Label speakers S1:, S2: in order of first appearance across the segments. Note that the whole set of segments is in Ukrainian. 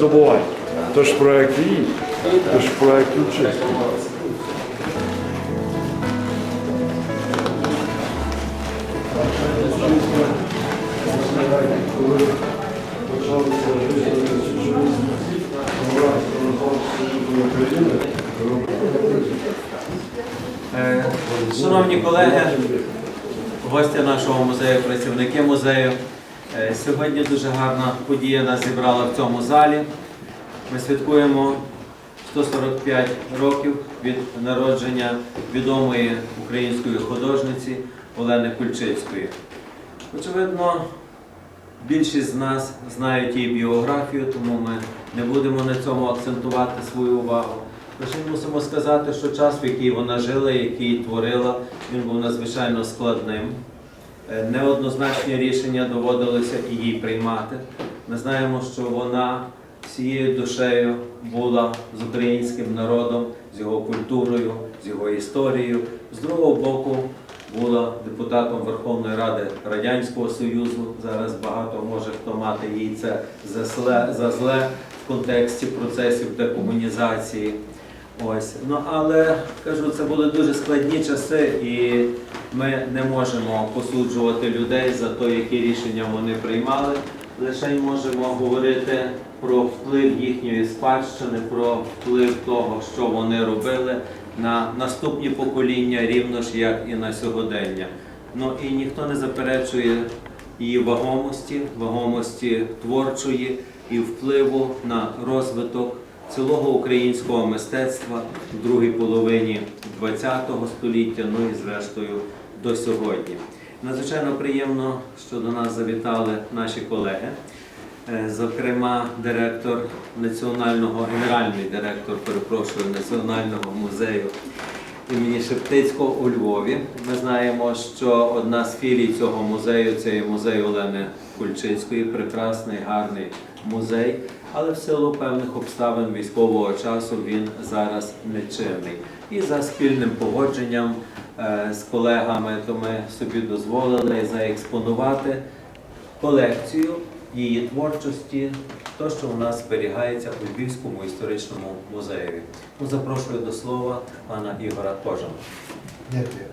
S1: ридає здобувай. Тож проект її, проект участь. Коли почалися України,
S2: Е, Шановні колеги, гості нашого музею, працівники музею. Е, Сьогодні дуже гарна подія нас зібрала в цьому залі. Ми святкуємо 145 років від народження відомої української художниці Олени Кульчицької. Очевидно, більшість з нас знають її біографію, тому ми не будемо на цьому акцентувати свою увагу. Лише мусимо сказати, що час, в який вона жила, який творила, він був надзвичайно складним. Е, Неоднозначні рішення доводилося і їй приймати. Ми знаємо, що вона всією душею була з українським народом, з його культурою, з його історією. З другого боку, була депутатом Верховної Ради Радянського Союзу. Зараз багато може хто мати їй це за зле, за зле в контексті процесів декомунізації. Ось. Ну, але кажу, це були дуже складні часи, і ми не можемо посуджувати людей за те, які рішення вони приймали. Лише можемо говорити про вплив їхньої спадщини, про вплив того, що вони робили на наступні покоління, рівно ж як і на сьогодення. Ну і ніхто не заперечує її вагомості, вагомості творчої і впливу на розвиток цілого українського мистецтва в другій половині ХХ століття, ну і зрештою до сьогодні. Надзвичайно приємно, що до нас завітали наші колеги. Е, Зокрема, директор національного, генеральний директор, перепрошую, Національного музею імені Шептицького у Львові. Ми знаємо, що одна з філій цього музею це є музей Олени Кульчицької, прекрасний, гарний музей, але в силу певних обставин військового часу він зараз нечинний. І за спільним погодженням е, з колегами, то ми собі дозволили заекспонувати колекцію її творчості, то, що у нас зберігається у Львівському історичному музеї. Ну, запрошую до слова пана Ігора Кожана.
S3: Дякую.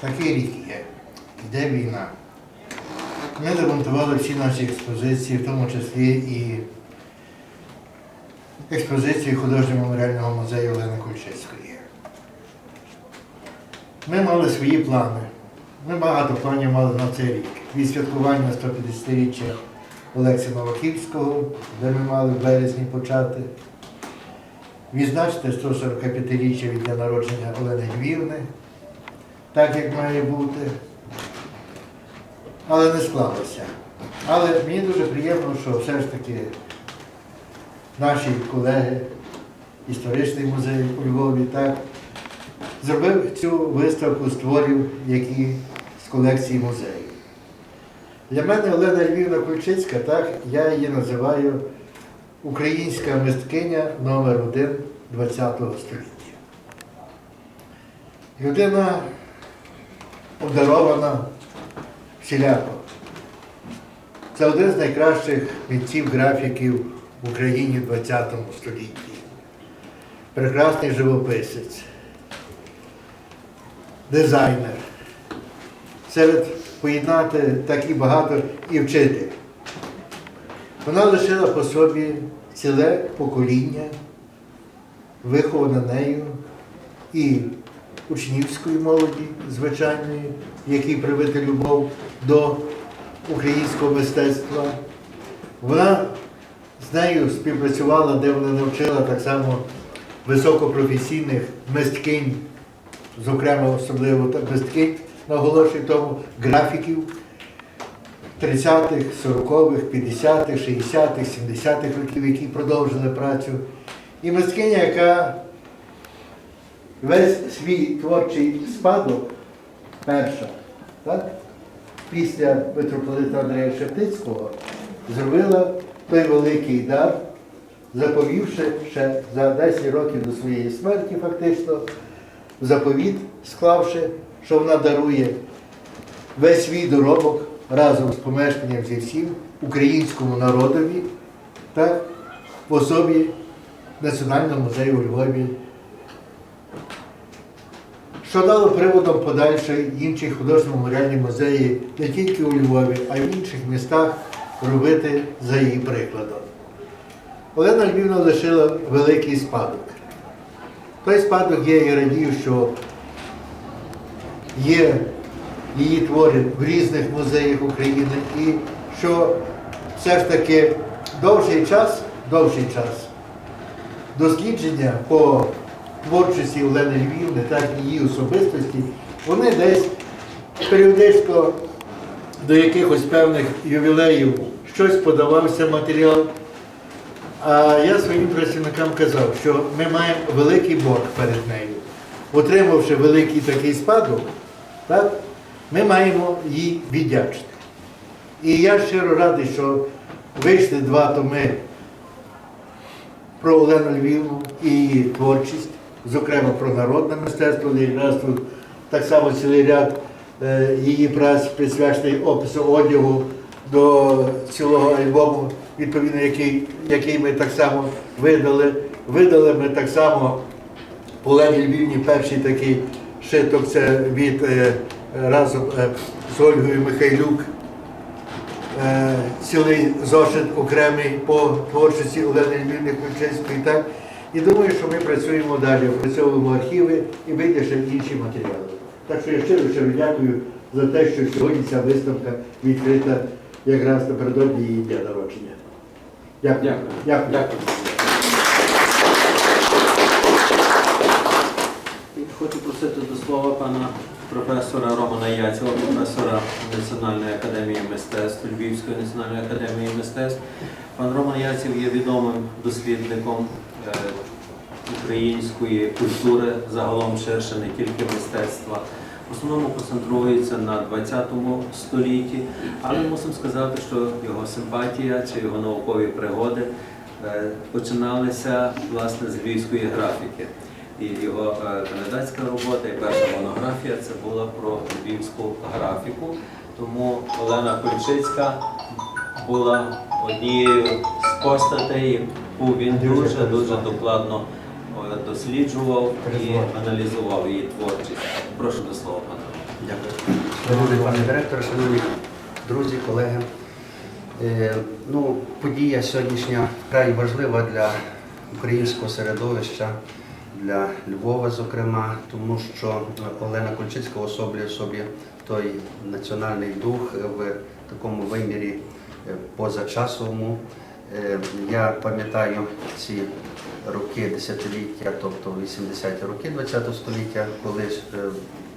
S3: Такий рік є. Йде війна. Ми демонтували всі наші експозиції, в тому числі і експозицію художньо-меморіального музею Олени Кульчицької. Ми мали свої плани. Ми багато планів мали на цей рік. Від святкування 150-річчя Олексія Новаківського, де ми мали в березні почати відзначити 145-річчя від дня народження Олени Львівни, так як має бути. Але не склалося. Але мені дуже приємно, що все ж таки наші колеги, історичний музей у Львові, так, зробив цю виставку з творів, які з колекції музею. Для мене Олена Львівна Кульчицька, так, я її називаю українська мисткиня номер один ХХ століття. Людина обдарована всіляко. Це один з найкращих митців графіків в Україні в ХХ столітті. Прекрасний живописець, дизайнер. Серед поєднати так і багато і вчитель. Вона лишила по собі ціле покоління, виховане нею і учнівської молоді, звичайної, якій привити любов до українського мистецтва. Вона з нею співпрацювала, де вона навчила так само високопрофесійних мисткинь, зокрема особливо мисткинь, наголошую тому, графіків, 30-х, 40-х, 50-х, 60-х, 70-х років, які продовжили працю. І мисткиня, яка весь свій творчий спадок, перша, так, після митрополита Андрея Шептицького, зробила той великий дар заповівши ще за 10 років до своєї смерті, фактично, заповіт склавши, що вона дарує весь свій доробок разом з помешканням зі всім українському народові, так, в особі Національного музею у Львові, що дало приводом подальшої інші художньо-меморіальні музеї не тільки у Львові, а й в інших містах робити за її прикладом. Олена Львівна лишила великий спадок. Той спадок я радію, що є її твори в різних музеях України і що все ж таки довший час, довший час дослідження по творчості Олени Львівни, так і її особистості, вони десь періодично до якихось певних ювілеїв щось подавався матеріал. А я своїм працівникам казав, що ми маємо великий борг перед нею. Отримавши великий такий спадок, так, ми маємо їй віддячити. І я щиро радий, що вийшли два томи про Олену Львівну і її творчість, зокрема про народне мистецтво, якраз тут так само цілий ряд е, її праць присвячений опису одягу до цілого альбому, відповідно, який, який ми так само видали. Видали ми так само по Олені Львівні перший такий шиток, це від е, разом е, з Ольгою Михайлюк цілий зошит окремий по творчості Олени Львівни Ключинської. І думаю, що ми працюємо далі, опрацьовуємо архіви і вийде ще інші матеріали. Так що я щиро щиро дякую за те, що сьогодні ця виставка відкрита якраз напередодні її дня народження. Дякую.
S2: Дякую.
S3: Дякую.
S2: Хочу просити до слова пана професора Романа Яцева, професора Національної академії мистецтв, Львівської національної академії мистецтв. Пан Роман Яцев є відомим дослідником української культури, загалом ширше не тільки мистецтва. В основному концентрується на 20 столітті, але мусимо сказати, що його симпатія чи його наукові пригоди е, починалися власне з львівської графіки. І його е, кандидатська робота і перша монографія це була про львівську графіку. Тому Олена Кульчицька була однією з постатей, він дуже дуже докладно е, досліджував і аналізував її творчість. Прошу до слова, пане.
S4: Дякую. Шановний пане директор, шановні друзі, колеги. Е, Ну, подія сьогоднішня вкрай важлива для українського середовища, для Львова, зокрема, тому що Олена Кульчицька особлює собі той національний дух в такому вимірі е, позачасовому. Е, Я пам'ятаю ці роки десятиліття, тобто 80-ті роки ХХ століття, коли е,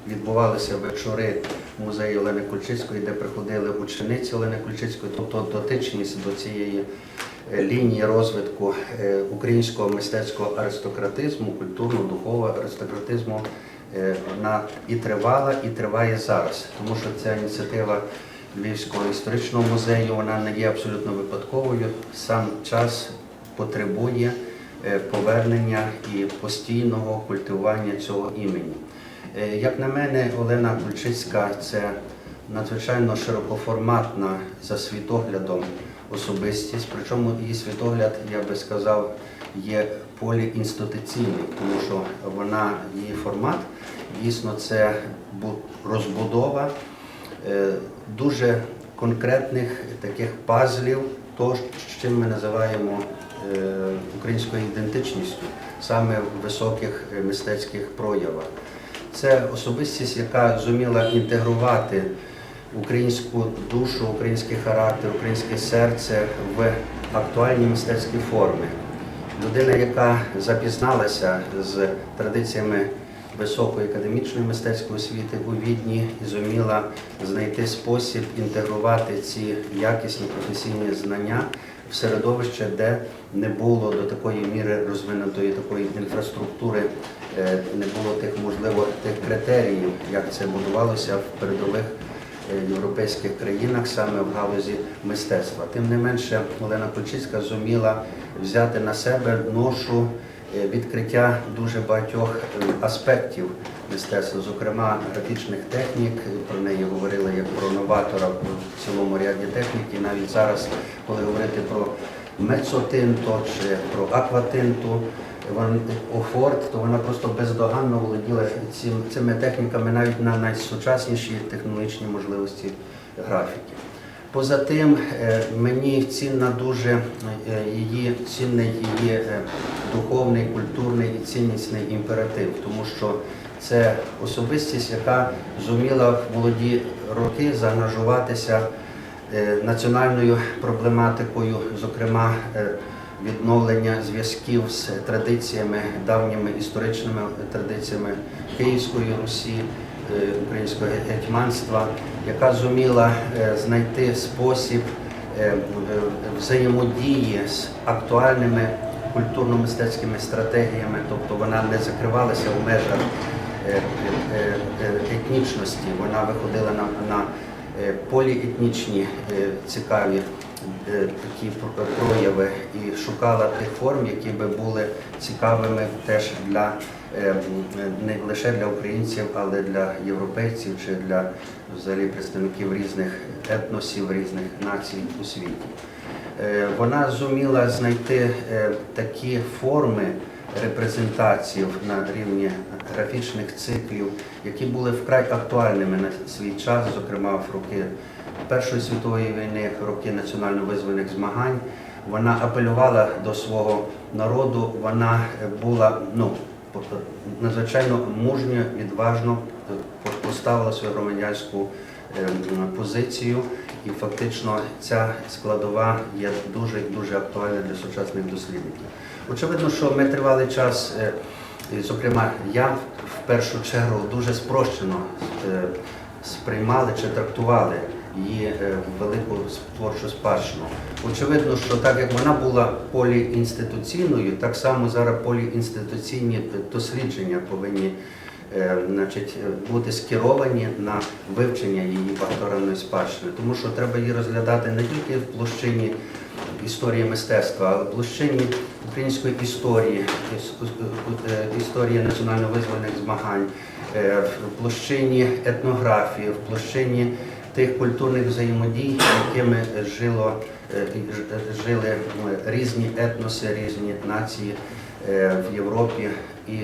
S4: відбувалися вечори в музеї Олени Кульчицької, де приходили учениці Олени Кульчицької, тобто дотичність до цієї е, лінії розвитку українського мистецького аристократизму, культурно-духового аристократизму, вона і тривала, і триває зараз, тому що ця ініціатива Львівського історичного музею вона не є абсолютно випадковою. Сам час потребує е, повернення і постійного культивування цього імені. Е, Як на мене, Олена Кульчицька це надзвичайно широкоформатна за світоглядом особистість, причому її світогляд, я би сказав, є поліінституційний, тому що вона, її формат, дійсно, це розбудова дуже конкретних таких пазлів, того, чим ми називаємо е, українською ідентичністю, саме в високих е, мистецьких проявах. Це особистість, яка зуміла інтегрувати українську душу, український характер, українське серце в актуальні мистецькі форми. Людина, яка запізналася з традиціями високої академічної мистецької освіти у Відні і зуміла знайти спосіб інтегрувати ці якісні професійні знання в середовище, де не було до такої міри розвинутої такої інфраструктури, е, не було тих, можливо, тих критеріїв, як це будувалося в передових е, європейських країнах саме в галузі мистецтва. Тим не менше, Олена Кульчицька зуміла взяти на себе ношу відкриття дуже багатьох е, аспектів мистецтва, зокрема графічних технік. Про неї говорили як про новатора в цілому ряді технік. І навіть зараз, коли говорити про мецотинто чи про акватинту, офорт, то вона просто бездоганно володіла цим, цими техніками навіть на найсучасніші технологічні можливості графіки. Поза тим, е, мені цінна дуже е, її цінний її е, духовний, культурний і ціннісний імператив, тому що це особистість, яка зуміла в молоді роки заангажуватися національною проблематикою, зокрема відновлення зв'язків з традиціями, давніми історичними традиціями Київської Русі, українського гетьманства, яка зуміла е, знайти спосіб е, взаємодії з актуальними культурно-мистецькими стратегіями, тобто вона не закривалася в межах е, етнічності, вона виходила на, на поліетнічні цікаві такі прояви і шукала тих форм, які би були цікавими теж для не лише для українців, але для європейців чи для взагалі представників різних етносів, різних націй у світі. Е, Вона зуміла знайти е, такі форми репрезентацій на рівні графічних циклів, які були вкрай актуальними на свій час, зокрема в роки Першої світової війни, в роки національно-визвольних змагань. Вона апелювала до свого народу, вона е, була ну, надзвичайно мужньо, відважно е, поставила свою громадянську е, позицію, і фактично ця складова є дуже дуже актуальна для сучасних дослідників. Очевидно, що ми тривалий час, е, зокрема, я в першу чергу дуже спрощено сприймали чи трактували її е, велику творчу спадщину. Очевидно, що так як вона була поліінституційною, так само зараз поліінституційні дослідження повинні е, значить, бути скеровані на вивчення її багаторанної спадщини, тому що треба її розглядати не тільки в площині історії мистецтва, але в площині української історії, е, історії національно-визвольних змагань, в площині етнографії, в площині тих культурних взаємодій, якими жило, е, е, жили е, різні етноси, різні нації в Європі і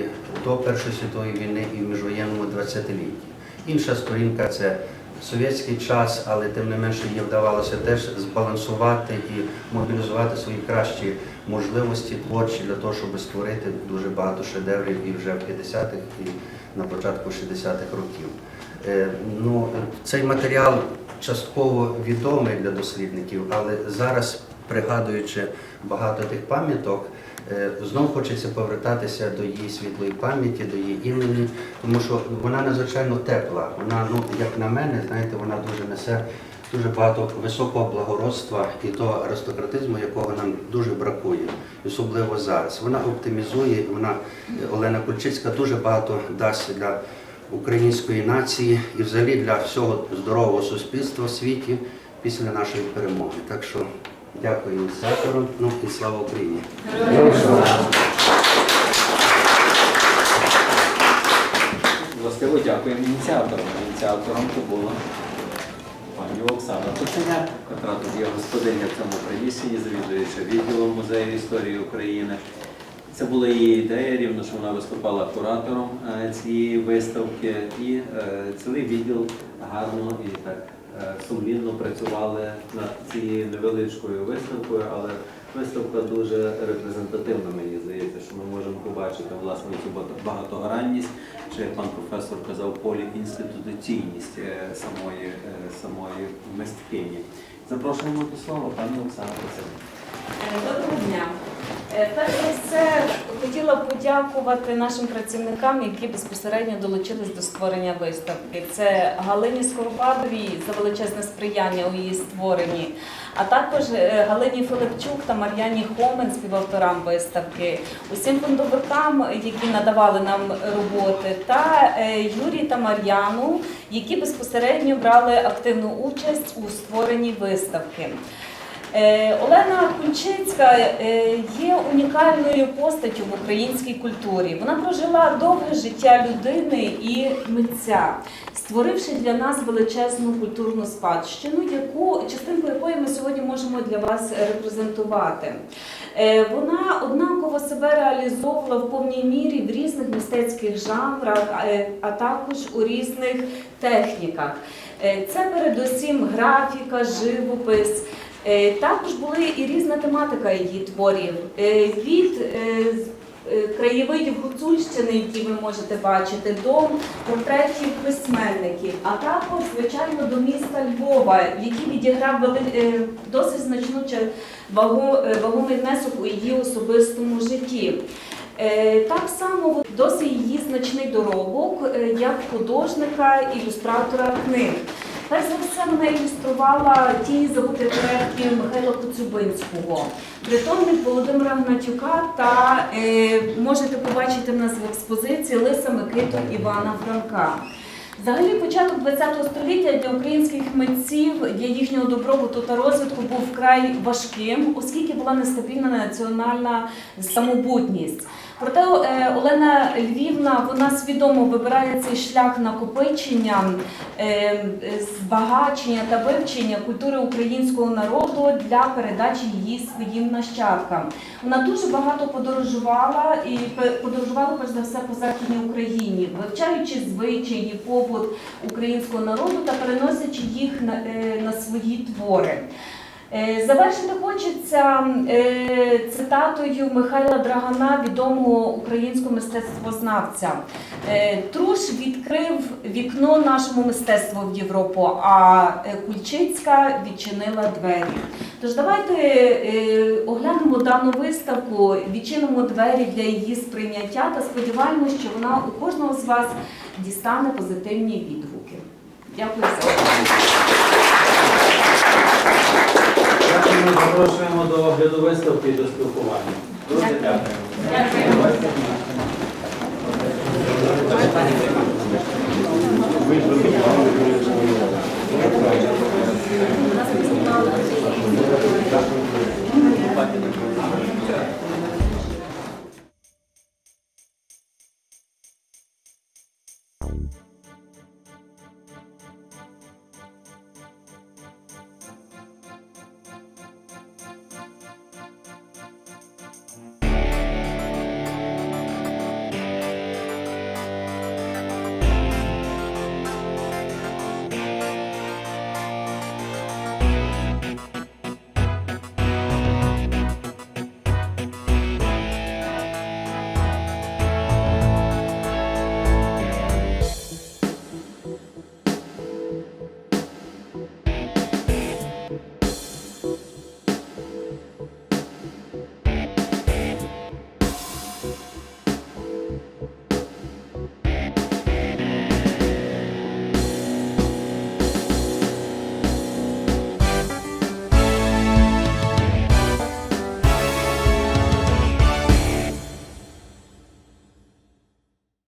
S4: до Першої світової війни, і в міжвоєнному 20-літті. Інша сторінка це совєтський час, але тим не менше їй вдавалося теж збалансувати і мобілізувати свої кращі можливості творчі для того, щоб створити дуже багато шедеврів і вже в 50-х, і на початку 60-х років. Е, Ну, цей матеріал частково відомий для дослідників, але зараз, пригадуючи багато тих пам'яток, е, знов хочеться повертатися до її світлої пам'яті, до її імені, тому що вона надзвичайно тепла. Вона, ну як на мене, знаєте, вона дуже несе дуже багато високого благородства і того аристократизму, якого нам дуже бракує, особливо зараз. Вона оптимізує, вона Олена Кульчицька дуже багато дасть для української нації і взагалі для всього здорового суспільства в світі після нашої перемоги. Так що дякую ініціаторам, ну і слава Україні.
S2: Властиво дякуємо ініціаторам. Ініціатором то була пані Оксана Коченяк, яка тут є господиня в цьому приміщенні, завідуюча відділом музею історії України. Це була її ідея, рівно що вона виступала куратором е, цієї виставки, і е, цілий відділ гарно і так е, сумлінно працювали над цією невеличкою виставкою, але виставка дуже репрезентативна, мені здається, що ми можемо побачити власне цю багатогранність, чи як пан професор казав, поліінституційність самої, самої мисткині. Запрошуємо до слова пані.
S5: Е, Доброго дня. Е, Перш за все, хотіла подякувати нашим працівникам, які безпосередньо долучились до створення виставки. Це Галині Скоропадовій за величезне сприяння у її створенні, а також е, Галині Филипчук та Мар'яні Хомен, співавторам виставки, усім фондовикам, які надавали нам роботи, та е, Юрій та Мар'яну, які безпосередньо брали активну участь у створенні виставки. Е, Олена Кульчицька е, є унікальною постаттю в українській культурі. Вона прожила довге життя людини і митця, створивши для нас величезну культурну спадщину, яку частинку якої ми сьогодні можемо для вас репрезентувати. Е, Вона однаково себе реалізовувала в повній мірі в різних мистецьких жанрах, а також у різних техніках. Це передусім графіка, живопис. Е, Також були і різна тематика її творів. Е, Від е, краєвидів Гуцульщини, які ви можете бачити, до портретів письменників, а також, звичайно, до міста Львова, який відіграв досить значну вагомий внесок у її особистому житті. Так само досить її значний доробок як художника, ілюстратора книг. Перш за все, вона ілюструвала ті забуті проекти Михайла Коцюбинського, притомник Володимира Гнатюка та е, можете побачити в нас в експозиції Лиса Микиту Івана Франка. Взагалі, початок ХХ століття для українських митців для їхнього добробуту та розвитку був вкрай важким, оскільки була нестабільна національна самобутність. Проте е, Олена Львівна вона свідомо вибирає цей шлях накопичення, е, збагачення та вивчення культури українського народу для передачі її своїм нащадкам. Вона дуже багато подорожувала і подорожувала перш за все по західній Україні, вивчаючи звичаї, побут українського народу та переносячи їх на, е, на свої твори. Е, Завершити хочеться е, цитатою Михайла Драгана, відомого українського мистецтвознавця. Е, Труш відкрив вікно нашому мистецтву в Європу, а Кульчицька відчинила двері. Тож давайте оглянемо дану виставку, відчинимо двері для її сприйняття та сподіваємося, що вона у кожного з вас дістане позитивні відгуки. Дякую за увагу
S2: ми запрошуємо до огляду виставки і до спілкування. Дуже дякуємо. Дякую.